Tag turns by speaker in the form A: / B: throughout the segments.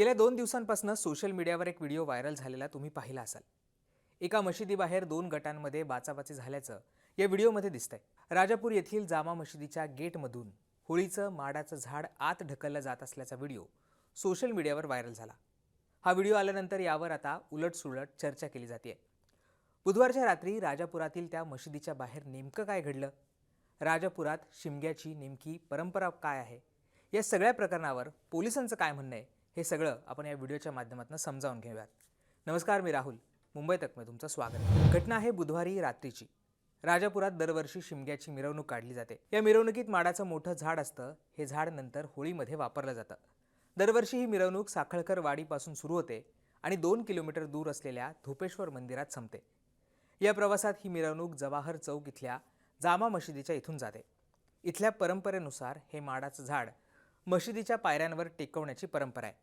A: गेल्या दोन दिवसांपासून सोशल मीडियावर एक व्हिडिओ व्हायरल झालेला तुम्ही पाहिला असाल. एका मशिदीबाहेर दोन गटांमध्ये बाचाबाची झाल्याचं या व्हिडिओमध्ये दिसतंय. राजापूर येथील जामा मशिदीच्या गेटमधून होळीचं माडाचं झाड आत ढकललं जात असल्याचा व्हिडिओ सोशल मीडियावर व्हायरल झाला. हा व्हिडिओ आल्यानंतर यावर आता उलटसुलट चर्चा केली जाते बुधवारच्या रात्री राजापुरातील त्या मशिदीच्या बाहेर नेमकं काय घडलं? राजापुरात शिमग्याची नेमकी परंपरा काय आहे? या सगळ्या प्रकरणावर पोलिसांचं काय म्हणणं आहे? हे सगळं आपण या व्हिडिओच्या माध्यमातून समजावून घेऊयात. नमस्कार मी राहुल. मुंबई तकमध्ये तुमचं स्वागत. घटना आहे बुधवारी रात्रीची. राजापुरात दरवर्षी शिमग्याची मिरवणूक काढली जाते. या मिरवणुकीत माडाचं मोठं झाड असतं. हे झाड नंतर होळीमध्ये वापरलं जातं. दरवर्षी ही मिरवणूक साखळकर वाडीपासून सुरू होते आणि दोन किलोमीटर दूर असलेल्या धुपेश्वर मंदिरात संपते. या प्रवासात ही मिरवणूक जवाहर चौक इथल्या जामा मशिदीच्या इथून जाते. इथल्या परंपरेनुसार हे माडाचं झाड मशिदीच्या पायऱ्यांवर टेकवण्याची परंपरा आहे.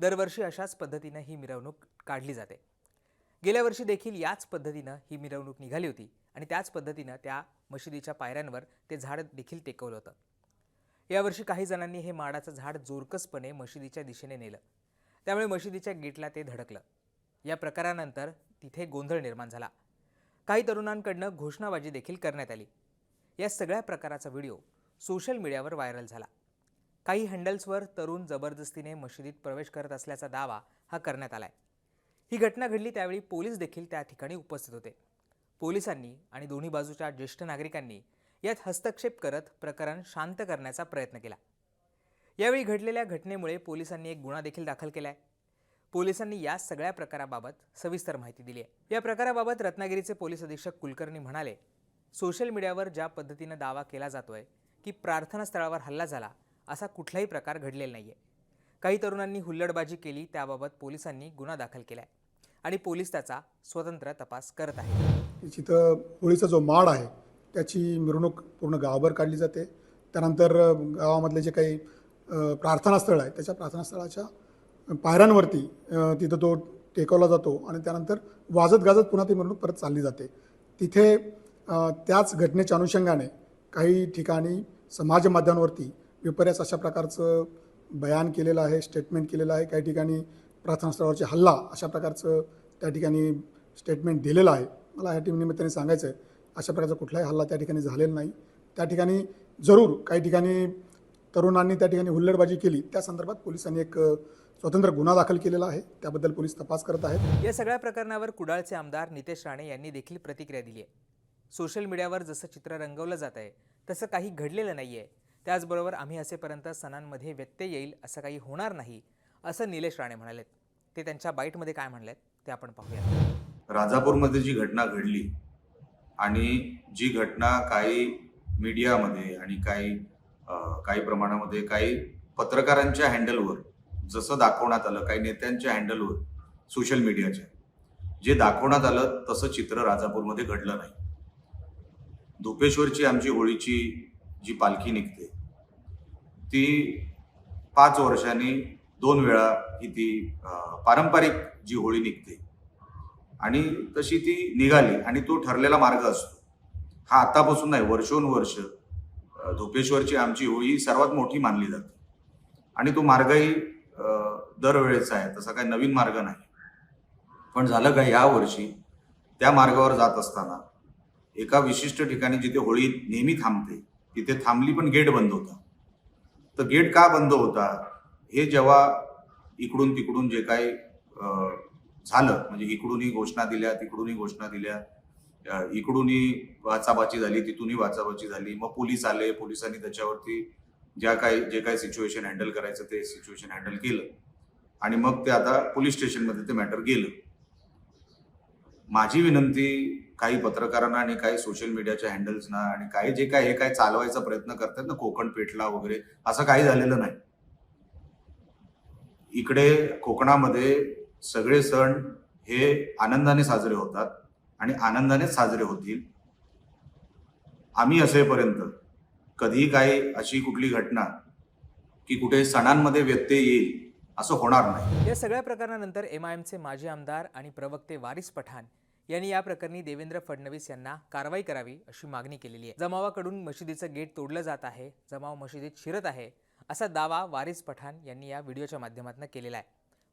A: दरवर्षी अशाच पद्धतीनं ही मिरवणूक काढली जाते. गेल्या वर्षी देखील याच पद्धतीनं ही मिरवणूक निघाली होती आणि त्याच पद्धतीनं त्या मशिदीच्या पायऱ्यांवर ते झाड देखील टेकवलं होतं. यावर्षी काही जणांनी हे माडाचं झाड जोरकसपणे मशिदीच्या दिशेने नेलं. त्यामुळे मशिदीच्या गेटला ते धडकलं. या प्रकारानंतर तिथे गोंधळ निर्माण झाला. काही तरुणांकडनं घोषणाबाजी देखील करण्यात आली. या सगळ्या प्रकाराचा व्हिडिओ सोशल मीडियावर व्हायरल झाला. काही हँडल्सवर तरुण जबरदस्तीने मशिदीत प्रवेश करत असल्याचा दावा हा करण्यात आलाय. ही घटना घडली त्यावेळी पोलीस देखील त्या ठिकाणी उपस्थित होते. पोलिसांनी आणि दोन्ही बाजूच्या ज्येष्ठ नागरिकांनी यात हस्तक्षेप करत प्रकरण शांत करण्याचा प्रयत्न केला. यावेळी घडलेल्या घटनेमुळे पोलिसांनी एक गुन्हा देखील दाखल केलाय. पोलिसांनी या सगळ्या प्रकाराबाबत सविस्तर माहिती दिली आहे. या प्रकाराबाबत रत्नागिरीचे पोलीस अधीक्षक कुलकर्णी म्हणाले सोशल मीडियावर ज्या पद्धतीनं दावा केला जातोय की प्रार्थना स्थळावर हल्ला झाला असा कुठलाही प्रकार घडलेला नाही आहे काही तरुणांनी हुल्लडबाजी केली त्याबाबत पोलिसांनी गुन्हा दाखल केला आहे आणि पोलीस त्याचा स्वतंत्र तपास करत आहे
B: तिथं होळीचा जो माड आहे त्याची मिरवणूक पूर्ण गावभर काढली जाते. त्यानंतर गावामधले जे काही प्रार्थनास्थळ आहे त्याच्या प्रार्थनास्थळाच्या पायऱ्यांवरती तिथं तो टेकवला जातो आणि त्यानंतर वाजत गाजत पुन्हा ती मिरवणूक परत चालली जाते. तिथे त्याच घटनेच्या अनुषंगाने काही ठिकाणी समाज माध्यमांवरती विपर्यास अशा प्रकारचं बयान केलेलं आहे स्टेटमेंट केलेलं आहे. काही ठिकाणी प्रार्थनास्थळावरचे हल्ला अशा प्रकारचं त्या ठिकाणी स्टेटमेंट दिलेलं आहे. मला या टीम निमित्ताने सांगायचं आहे अशा प्रकारचा कुठलाही हल्ला त्या ठिकाणी झालेला नाही. त्या ठिकाणी जरूर काही ठिकाणी तरुणांनी त्या ठिकाणी हुल्लडबाजी केली. त्या संदर्भात पोलिसांनी एक स्वतंत्र गुन्हा दाखल केलेला आहे. त्याबद्दल पोलीस तपास करत आहेत.
A: या सगळ्या प्रकरणावर कुडाळचे आमदार नितेश राणे यांनी देखील प्रतिक्रिया दिली आहे. सोशल मीडियावर जसं चित्र रंगवलं जात आहे तसं काही घडलेलं नाही आहे त्याचबरोबर आम्ही असेपर्यंत सणांमध्ये व्यत्यय येईल असं काही होणार नाही असं निलेश राणे म्हणालेत. ते त्यांच्या बाईटमध्ये काय म्हणलेत ते आपण पाहूया.
C: राजापूरमध्ये जी घटना घडली आणि जी घटना काही मीडियामध्ये आणि काही काही प्रमाणामध्ये काही पत्रकारांच्या हँडलवर जसं दाखवण्यात आलं काही नेत्यांच्या हँडलवर सोशल मीडियाच्या जे दाखवण्यात आलं तसं चित्र राजापूरमध्ये घडलं नाही. धोपेश्वरची आमची होळीची जी पालखी निघते ती पाच वर्षांनी दोन वेळा ही ती पारंपरिक जी होळी निघते. आणि तशी ती निघाली आणि तो ठरलेला मार्ग असतो. हा आतापासून नाही वर्षोनुवर्ष धोपेश्वरची आमची होळी ही सर्वात मोठी मानली जाते. आणि तो मार्गही दरवेळेचा आहे तसा काही नवीन मार्ग नाही. पण झालं का या वर्षी त्या मार्गावर जात असताना एका विशिष्ट ठिकाणी जिथे होळी नेहमी थांबते तिथे थांबली पण गेट बंद होता. तर गेट का बंद होता? हे जेव्हा इकडून तिकडून जे काही झालं म्हणजे इकडूनही घोषणा दिल्या तिकडूनही घोषणा दिल्या इकडूनही वाचाबाची झाली तिथूनही वाचाबाची झाली मग पोलीस आले पोलिसांनी त्याच्यावरती ज्या काही जे काही सिच्युएशन हँडल करायचं ते सिच्युएशन हँडल केलं. आणि मग ते आता पोलीस स्टेशनमध्ये ते मॅटर गेलं. माझी विनंती काही पत्रकारांना आणि काही सोशल मीडियाच्या हँडल्सना आणि काही जे काय हे काय चालवायचा प्रयत्न करतात ना कोकण पेटला वगैरे असं काही झालेलं नाही. इकडे कोकणामध्ये सगळे सण हे आनंदाने साजरे होतात आणि आनंदानेच साजरे होतील. आम्ही असेपर्यंत कधीही काही अशी कुठली घटना की कुठे सणांमध्ये व्यत्यय येईल असं होणार नाही.
A: या सगळ्या प्रकरणानंतर एम आय एमचे माजी आमदार आणि प्रवक्ते वारिस पठाण यांनी या प्रकरणी देवेंद्र फडणवीस यांना कारवाई करावी अशी मागणी केलेली आहे. जमावाकडून मशिदीचं गेट तोडलं जात आहे जमाव मशिदीत शिरत आहे असा दावा वारिस पठाण यांनी या व्हिडिओच्या माध्यमातून केलेला आहे.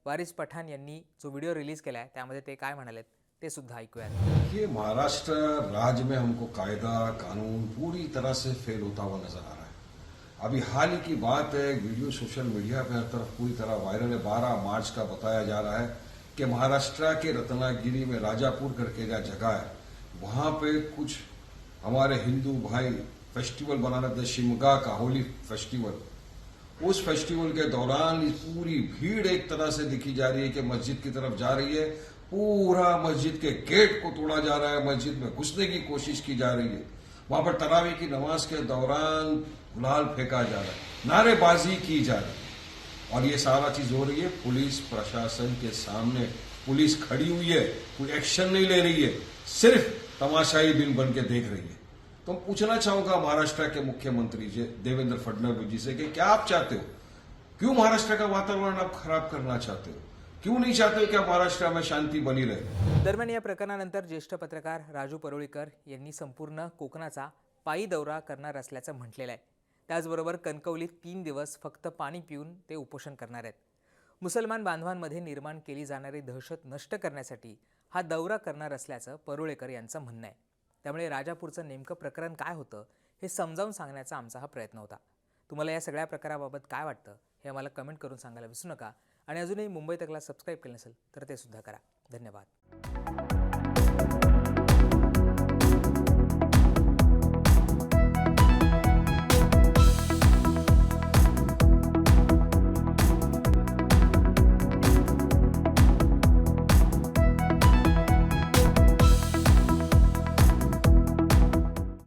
A: वारिस पठाण यांनी जो व्हिडिओ रिलीज केला आहे त्यामध्ये ते काय म्हणालेत ते सुद्धा ऐकूयात.
D: ये महाराष्ट्र राज्य में हमको कायदा कानून पूरी तरह से फेल होता हुआ नजर आ रहा है। अभी हाल ही की बात है एक वीडियो सोशल मीडिया पे हर तरफ़ पूरी तरह वायरल है। बारह मार्च का बताया जा रहा है कि महाराष्ट्र के रत्नागिरी में राजापुर करके जो जगह है। वहाँ पे कुछ हमारे हिंदू भाई फेस्टिवल बना रहे थे, शिमगा का होली फेस्टिवल। उस फेस्टिवल के दौरान पूरी भीड़ एक तरह से दिखी जा रही है कि मस्जिद की तरफ़ जा रही है। पूरा मस्जिद के गेट को तोड़ा जा रहा है, मस्जिद में घुसने की कोशिश की जा रही है। वहाँ पर तरावी की नमाज़ के दौरान गुलाल फेंका जा रहा है। नारेबाजी की जा रही है। और ये सारा चीज हो रही है पुलिस प्रशासन के सामने। पुलिस खड़ी हुई है कोई एक्शन नहीं ले रही है सिर्फ तमाशाई बिन बन के देख रही है। तो मैं पूछना चाहूंगा महाराष्ट्र के मुख्यमंत्री जी देवेंद्र फडणवीस जी से कि क्या आप चाहते हो? क्यों महाराष्ट्र का वातावरण आप खराब करना चाहते हो? क्यों नहीं चाहते हो कि महाराष्ट्र में शांति बनी रहे?
A: दरम्यान या प्रकरणानंतर ज्येष्ठ पत्रकार राजू परोळीकर यांनी संपूर्ण कोकणाचा पायी दौरा करणार असल्याचं म्हटलेलं आहे. त्याचबरोबर कणकवलीत तीन दिवस फक्त पाणी पिऊन ते उपोषण करणार आहेत. मुसलमान बांधवांमध्ये निर्माण केली जाणारी दहशत नष्ट करण्यासाठी हा दौरा करणार असल्याचं परुळेकर यांचं म्हणणं आहे. त्यामुळे राजापूरचं नेमकं प्रकरण काय होतं हे समजावून सांगण्याचा आमचा हा प्रयत्न होता. तुम्हाला या सगळ्या प्रकाराबाबत काय वाटतं हे आम्हाला कमेंट करून सांगायला विसरू नका. आणि अजूनही मुंबई तकला सबस्क्राईब केलं नसेल तर ते सुद्धा करा. धन्यवाद.